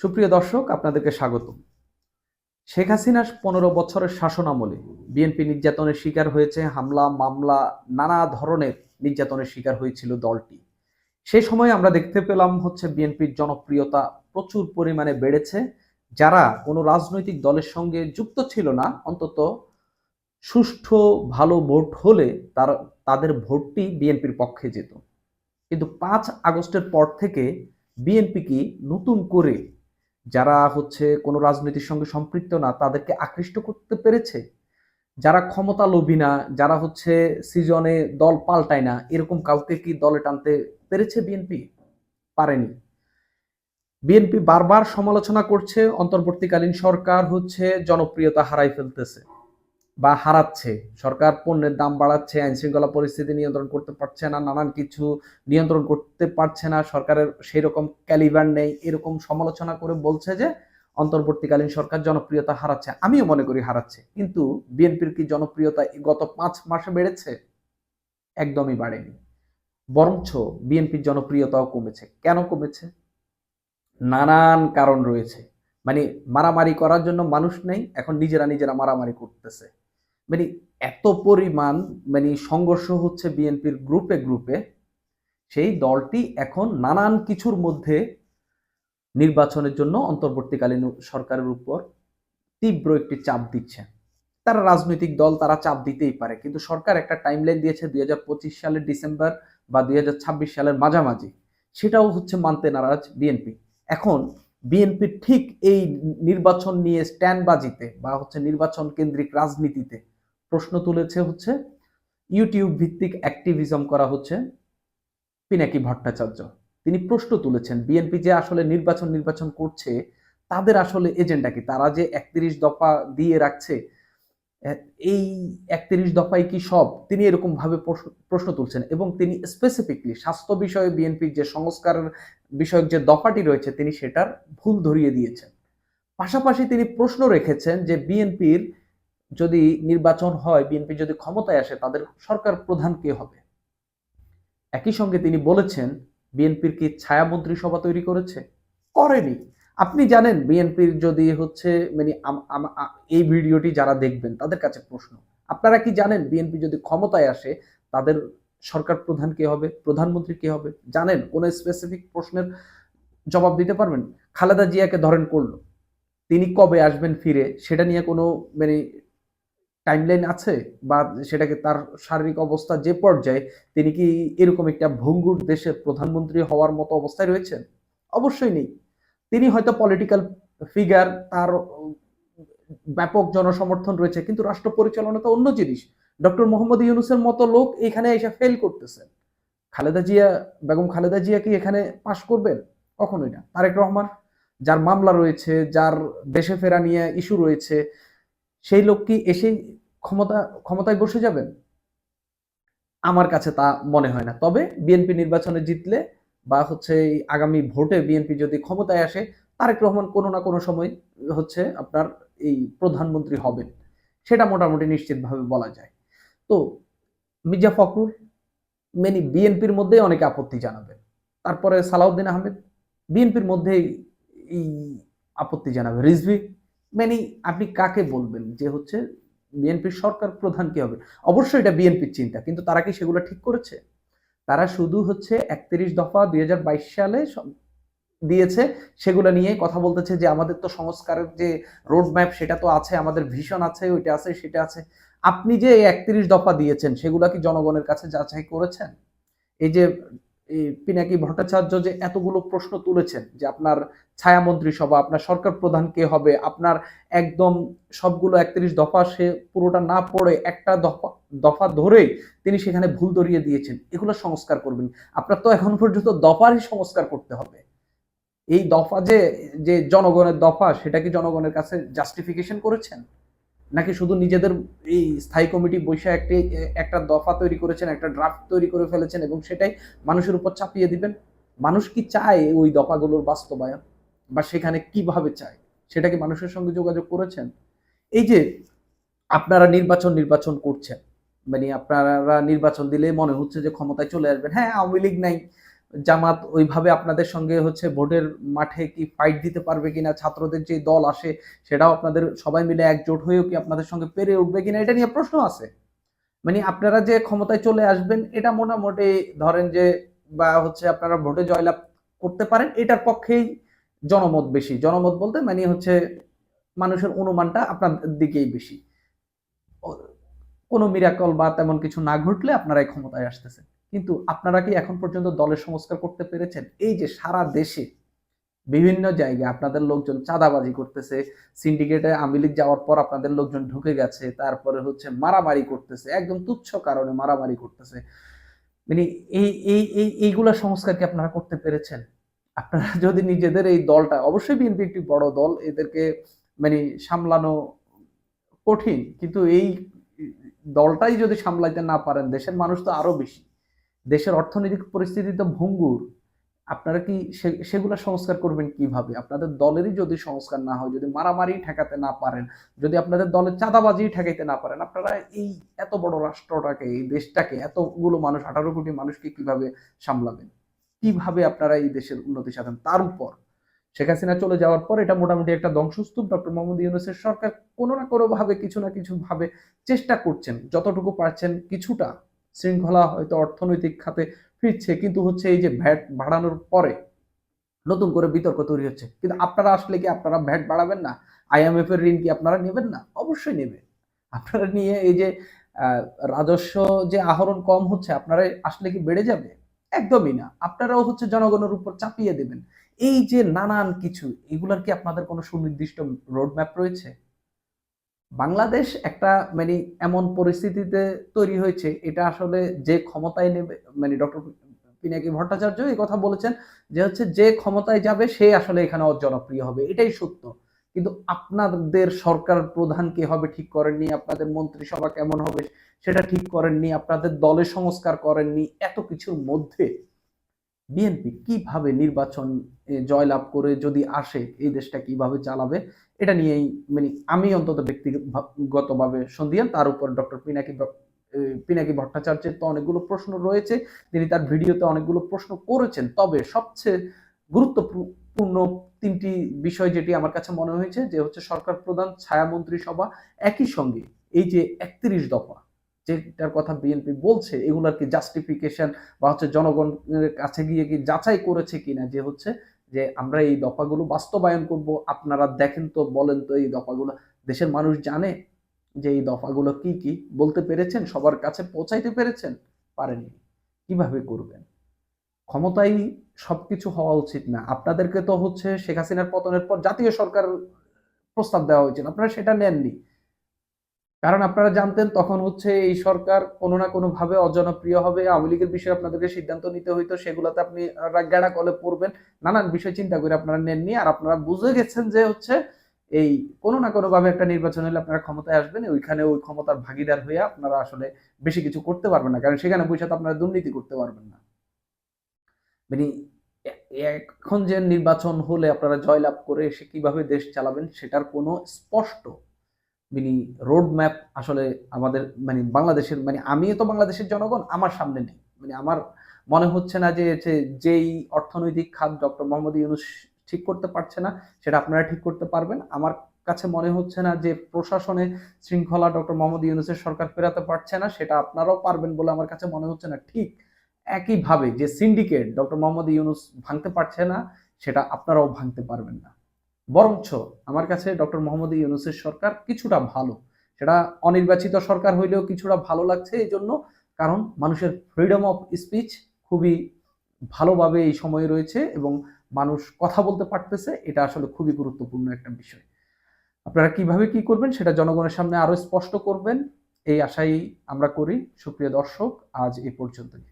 সুপ্রিয় দর্শক, আপনাদেরকে স্বাগত। শেখ হাসিনার পনেরো বছরের শাসন আমলে বিএনপি নির্যাতনের শিকার হয়েছে, হামলা, মামলা, নানা ধরনের নির্যাতনের শিকার হয়েছিল দলটি। সেই সময় আমরা দেখতে পেলাম হচ্ছে বিএনপির জনপ্রিয়তা প্রচুর পরিমাণে বেড়েছে। যারা কোনো রাজনৈতিক দলের সঙ্গে যুক্ত ছিল না, অন্তত সুষ্ঠু, ভালো ভোট হলে তার, তাদের ভোটটি বিএনপির পক্ষে যেত। কিন্তু পাঁচ আগস্টের পর থেকে বিএনপি কি নতুন করে যারা হচ্ছে কোনো রাজনীতির সঙ্গে সম্পৃক্ত না, তাদেরকে আকৃষ্ট করতে পেরেছে। যারা ক্ষমতা লোভী না, যারা হচ্ছে সিজনে দল পাল্টায় না, এরকম কাউকে কি দলে টানতে পেরেছে বিএনপি পারেনি। বিএনপি বারবার সমালোচনা করছে, অন্তর্বর্তীকালীন সরকার হচ্ছে জনপ্রিয়তা হারাই ফেলতেছে। বা হারাচ্ছে। সরকার পণ্যের দাম বাড়াচ্ছে আইন শৃঙ্খলা পরিস্থিতি নিয়ন্ত্রণ করতে পারছে না, নানান কিছু নিয়ন্ত্রণ করতে পারছে না, সরকারের সেই রকম ক্যালিবার নেই, এরকম সমালোচনা করে বলছে যে অন্তর্বর্তীকালীন সরকার জনপ্রিয়তা হারাচ্ছে। আমিও মনে করি হারাচ্ছে, কিন্তু বিএনপির কি জনপ্রিয়তা গত পাঁচ মাসে বেড়েছে? একদমই বাড়েনি। বরঞ্চ বিএনপির জনপ্রিয়তাও কমেছে। কেন কমেছে? নানান কারণ রয়েছে। মানে মারামারি করার জন্য মানুষ নেই, এখন নিজেরা নিজেরা মারামারি করতেছে। মানে এত পরিমাণ মানে সংঘর্ষ হচ্ছে বিএনপির গ্রুপে গ্রুপে সেই দলটি এখন নানান কিছুর মধ্যে নির্বাচনের জন্য অন্তর্বর্তীকালীন সরকারের উপর তীব্র একটি চাপ দিচ্ছে। তারা রাজনৈতিক দল, তারা চাপ দিতেই পারে, কিন্তু সরকার একটা টাইমলাইন দিয়েছে দুই হাজার পঁচিশ সালের ডিসেম্বর বা দুই হাজার ছাব্বিশ সালের মাঝামাঝি। সেটাও হচ্ছে মানতে নারাজ বিএনপি। এখন বিএনপি ঠিক এই নির্বাচন নিয়ে স্ট্যান্ডবাজিতে বা হচ্ছে নির্বাচন কেন্দ্রিক রাজনীতিতে প্রশ্ন তুলেছে হচ্ছে ইউটিউব ভিত্তিক অ্যাক্টিভিজম করা হচ্ছে পিনাকি ভট্টাচার্য। তিনি প্রশ্ন তুলেছেন বিএনপি যে আসলে নির্বাচন নির্বাচন করছে, তাদের আসলে এজেন্ডা কি? তারা যে একত্রিশ দফা দিয়ে রাখছে এই একত্রিশ দফাই কি সব? তিনি এরকম ভাবে প্রশ্ন তুলছেন এবং তিনি স্পেসিফিকলি স্বাস্থ্য বিষয়ে বিএনপির যে সংস্কারের বিষয়ক যে দফাটি রয়েছে, তিনি সেটার ভুল ধরিয়ে দিয়েছেন। পাশাপাশি তিনি প্রশ্ন রেখেছেন যে বিএনপির যদি নির্বাচন হয়, বিএনপি যদি ক্ষমতায় আসে, তাদের সরকার প্রধান কে হবে? একই সঙ্গে তিনি বলেছেন, বিএনপির কি ছায়া মন্ত্রিসভা তৈরি করেছে? করেনি। আপনি জানেন, বিএনপির যদি হচ্ছে মানে এই ভিডিওটি যারা দেখবেন, তাদের কাছে প্রশ্ন। আপনারা কি জানেন, বিএনপি যদি ক্ষমতায় আসে, তাদের সরকার প্রধান কে হবে? প্রধানমন্ত্রী কে হবে? জানেন? কোন স্পেসিফিক প্রশ্নের জবাব দিতে পারবেন? খালেদা জিয়াকে ধরেন করল। তিনি কবে আসবেন ফিরে? সেটা নিয়ে কোনো মানে টাইমলাইন আছে বা সেটাকে তার শারীরিক অবস্থা যে পর্যায়ে, তিনি কি এরকম একটা ভঙ্গুর দেশের প্রধানমন্ত্রী হওয়ার মতো অবস্থায় রয়েছেন? অবশ্যই নেই। তিনি হয়তো পলিটিক্যাল ফিগার তার ব্যাপক জনসমর্থন রয়েছে, কিন্তু রাষ্ট্র পরিচালনা তো অন্য জিনিস। ডক্টর মোহাম্মদ ইউনুসের মতো লোক এখানে এসে ফেল করতেছেন। খালেদা জিয়া, বেগম খালেদা জিয়া কি এখানে পাশ করবেন? কখনোই না। তারেক রহমান, যার মামলা রয়েছে, যার দেশে ফেরা নিয়ে ইস্যু রয়েছে সেই লোক কি এসেই ক্ষমতা, ক্ষমতায় বসে যাবেন? আমার কাছে তা মনে হয় না। তবে বিএনপি নির্বাচনে জিতলে বা হচ্ছে আগামী ভোটে বিএনপি যদি ক্ষমতায় আসে, তারেক রহমান কোনো না কোনো সময় হচ্ছে আপনার এই প্রধানমন্ত্রী হবেন। সেটা মোটামুটি নিশ্চিতভাবে বলা যায়। তো মির্জা ফখরুল, মেনি বিএনপির মধ্যেই অনেকে আপত্তি জানাবেন। তারপরে সালাউদ্দিন আহমেদ, বিএনপির মধ্যেই এই আপত্তি জানাবে। রিজভি মেনি আপনি কাকে বলবেন? যে হচ্ছে বিএনপির সরকার প্রধান কি হবে? অবশ্যই এটা বিএনপির চিন্তা, কিন্তু তারা কি সেগুলো ঠিক করেছে? তারা শুধু হচ্ছে একত্রিশ দফা দুই হাজার বাইশ সালে দিয়েছে, সেগুলো নিয়ে কথা বলতেছে যে আমাদের তো সংস্কারের যে রোড ম্যাপ সেটা তো আছে, আমাদের ভিশন আছে, ওইটা আছে, সেটা আছে। আপনি যে একত্রিশ দফা দিয়েছেন, সেগুলা কি জনগণের কাছে যাচাই করেছেন? এই যে পিনাকি ভট্টাচার্য যে এতগুলো প্রশ্ন তুলেছেন যে আপনার ছায়া মন্ত্রিসভা আপনার সরকার প্রধান কে হবে, আপনার একদম সবগুলো একত্রিশ দফা সে পুরোটা না পড়ে একটা দফা দফা ধরেই তিনি সেখানে ভুল ধরিয়ে দিয়েছেন। এগুলো সংস্কার করবেন। আপনার তো এখন পর্যন্ত দফারই সংস্কার করতে হবে। এই দফা যে যে জনগণের দফা, সেটা কি জনগণের কাছে জাস্টিফিকেশন করেছেন? নাকি শুধু নিজেদের এই স্থায়ী কমিটি বৈশা একটি, একটা দফা তৈরি করেছেন, একটা ড্রাফট তৈরি করে ফেলেছেন এবং সেটাই মানুষের উপর চাপিয়ে দিবেন? মানুষ কি চায় ওই দফাগুলোর বাস্তবায়ন? বা সেখানে কীভাবে চায়? সেটা কি মানুষের সঙ্গে যোগাযোগ করেছেন? এই যে আপনারা নির্বাচন নির্বাচন করছেন মানে আপনারা নির্বাচন দিলে মনে হচ্ছে যে ক্ষমতায় চলে আসবেন। হ্যাঁ আওয়ামী লীগ নাই জামাত ওইভাবে আপনাদের সঙ্গে হচ্ছে ভোটের মাঠে কি ফাইট দিতে পারবে কিনা, ছাত্রদের যে দল আসে সেটাও আপনাদের সবাই মিলে একজোট হয়েও কি আপনাদের সঙ্গে পেরে উঠবে কিনা, এটা নিয়ে প্রশ্ন আছে। মানে আপনারা যে ক্ষমতায় চলে আসবেন, এটা মোটামুটি ধরেন যে বা হচ্ছে আপনারা ভোটে জয়লাভ করতে পারেন, এটার পক্ষেই জনমত বেশি। জনমত বলতে মানে হচ্ছে মানুষের অনুমানটা আপনার দিকেই বেশি। কোনো মিরাকল বা তেমন কিছু না ঘটলে আপনারা এই ক্ষমতায় আসতেছেন। কিন্তু আপনারা কি এখন পর্যন্ত দলের সংস্কার করতে পেরেছেন? এই যে সারা দেশে বিভিন্ন জায়গায় আপনাদের লোকজন চাঁদাবাজি করতেছে সিন্ডিকেটে আওয়ামী লীগ যাওয়ার পর আপনাদের লোকজন ঢুকে গেছে, তারপরে হচ্ছে মারামারি করতেছে, একদম তুচ্ছ কারণে মারামারি করতেছে। মানে এই এই এই, এইগুলা সংস্কার কি আপনারা করতে পেরেছেন? আপনারা যদি নিজেদের এই দলটা, অবশ্যই বিএনপি একটি বড় দল, এদেরকে মানে সামলানো কঠিন, কিন্তু এই দলটাই যদি সামলাইতে না পারেন, দেশের মানুষ তো আরও বেশি। দেশের অর্থনৈতিক পরিস্থিতি তো ভঙ্গুর। আপনারা কি সেগুলা সংস্কার করবেন কীভাবে? আপনাদের দলেরই যদি সংস্কার না হয়, যদি মারামারি ঠেকাতে না পারেন, যদি আপনাদের দলের চাঁদাবাজি ঠেকাইতে না পারেন, আপনারা এই এত বড় রাষ্ট্রটাকে, এই দেশটাকে, এতগুলো মানুষ, আঠারো কোটি মানুষকে কীভাবে সামলাবেন? কীভাবে আপনারা এই দেশের উন্নতি সাধন? তার উপর। শেখ হাসিনা চলে যাওয়ার পর এটা মোটামুটি একটা ধ্বংসস্তূপ। ডক্টর মোহাম্মদ ইউনুসের সরকার কোনো না কোনোভাবে, কিছু না কিছু ভাবে চেষ্টা করছেন, যতটুকু পারছেন কিছুটা। শৃঙ্খলা হয়তো অর্থনৈতিক খাতে ফিরছে, কিন্তু হচ্ছে এই যে ভ্যাট বাড়ানোর পরে নতুন করে বিতর্ক তৈরি হচ্ছে। কিন্তু আপনারা আসলে কি আপনারা ভ্যাট বাড়াবেন না? আইএমএফ এর ঋণ কি আপনারা নেবেন না? অবশ্যই নেবেন। আপনারা নিয়ে এই যে রাজস্ব যে আহরণ কম হচ্ছে, আপনারা আসলে কি বেড়ে যাবে? একদমই না। আপনারাও হচ্ছে জনগণের উপর চাপিয়ে দেবেন। এই যে নানান কিছু, এগুলার কি আপনাদের কোনো সুনির্দিষ্ট রোড ম্যাপ রয়েছে? বাংলাদেশ একটা মানে এমন পরিস্থিতিতে তৈরি হয়েছে, এটা আসলে যে ক্ষমতায় নেবে মানে ডক্টর পিনাকি ভট্টাচার্য এই কথা বলেছেন যে হচ্ছে যে ক্ষমতায় যাবে সে আসলে এখানে জনপ্রিয় হবে, এটাই সত্য। কিন্তু আপনাদের সরকার প্রধান কে হবে ঠিক করেননি, আপনাদের মন্ত্রিসভা কেমন হবে সেটা ঠিক করেননি, আপনাদের দলের সংস্কার করেননি, এত কিছুর মধ্যে বিএনপি কীভাবে নির্বাচন জয়লাভ করে যদি আসে, এই দেশটা কীভাবে চালাবে এটা নিয়েই মানে আমি অন্তত ব্যক্তিগতভাবে সন্ধিয়ান, তার উপর ডক্টর পিনাকি পিনাকি ভট্টাচার্যের তো অনেকগুলো প্রশ্ন রয়েছে, তিনি তার ভিডিওতে অনেকগুলো প্রশ্ন করেছেন। তবে সবচেয়ে গুরুত্বপূর্ণ তিনটি বিষয় যেটি আমার কাছে মনে হয়েছে, যে হচ্ছে সরকার প্রধান ছায়া মন্ত্রিসভা একই সঙ্গে, এই যে একত্রিশ দফা, যেটার কথা বিএনপি বলছে, এগুলার কি জাস্টিফিকেশন বা হচ্ছে জনগণের কাছে গিয়ে কি যাচাই করেছে কিনা, যে হচ্ছে যে আমরা এই দফাগুলো বাস্তবায়ন করব, আপনারা দেখেন তো, বলেন তো এই দফাগুলো। দেশের মানুষ জানে যে এই দফাগুলো কি কি। বলতে পেরেছেন? সবার কাছে পৌঁছাইতে পেরেছেন? পারেননি। কীভাবে করবেন? ক্ষমতাই সবকিছু হওয়া উচিত না। আপনাদেরকে তো হচ্ছে শেখ হাসিনার পতনের পর জাতীয় সরকার প্রস্তাব দেওয়া হয়েছিল। আপনারা সেটা নেননি। কারণ আপনারা জানতেন তখন হচ্ছে এই সরকার কোনো না কোনো ভাবে অজনপ্রিয় হবে। আওয়ামী লীগের বিষয়ে আপনাদেরকে সিদ্ধান্ত নিতে হইতো, সেগুলোতে আপনি রাগ্গাড়া কলে পড়বেন। নানান বিষয় চিন্তা করে আপনারা নেননি আর আপনারা বুঝে গেছেন যে হচ্ছে এই কোনো না কোনো ভাবে একটা নির্বাচন হলে আপনারা ক্ষমতায় আসবেন, ওইখানে ওই ক্ষমতার ভাগিদার হয়ে আপনারা আসলে বেশি কিছু করতে পারবেন না। কারণ সেখানে বসে তো আপনারা দুর্নীতি করতে পারবেন না। মানে এখন যে নির্বাচন হলে আপনারা জয়লাভ করে এসে কীভাবে দেশ চালাবেন সেটার কোনো স্পষ্ট মানে রোড ম্যাপ আসলে আমাদের মানে বাংলাদেশের মানে আমি তো বাংলাদেশের জনগণ, আমার সামনে নেই। মানে আমার মনে হচ্ছে না যে যেই অর্থনৈতিক খাত ডক্টর মোহাম্মদ ইউনুস ঠিক করতে পারছে না, সেটা আপনারা ঠিক করতে পারবেন। আমার কাছে মনে হচ্ছে না যে প্রশাসনে শৃঙ্খলা ডক্টর মোহাম্মদ ইউনুসের সরকার ফেরাতে পারছে না, সেটা আপনারাও পারবেন বলে আমার কাছে মনে হচ্ছে না। ঠিক একইভাবে যে সিন্ডিকেট ডক্টর মোহাম্মদ ইউনুস ভাঙতে পারছে না, সেটা আপনারাও ভাঙতে পারবেন না। বরঞ্চ আমার কাছে ডক্টর মোহাম্মদ ইউনুসের সরকার কিছুটা ভালো। সেটা অনির্বাচিত সরকার হইলেও কিছুটা ভালো লাগছে এই জন্য কারণ মানুষের ফ্রিডম অফ স্পিচ খুবই ভালোভাবে এই সময়ে রয়েছে এবং মানুষ কথা বলতে পারতেছে, এটা আসলে খুবই গুরুত্বপূর্ণ একটা বিষয়। আপনারা কীভাবে কি করবেন সেটা জনগণের সামনে আরও স্পষ্ট করবেন, এই আশাই আমরা করি। সুপ্রিয় দর্শক, আজ এ পর্যন্তই।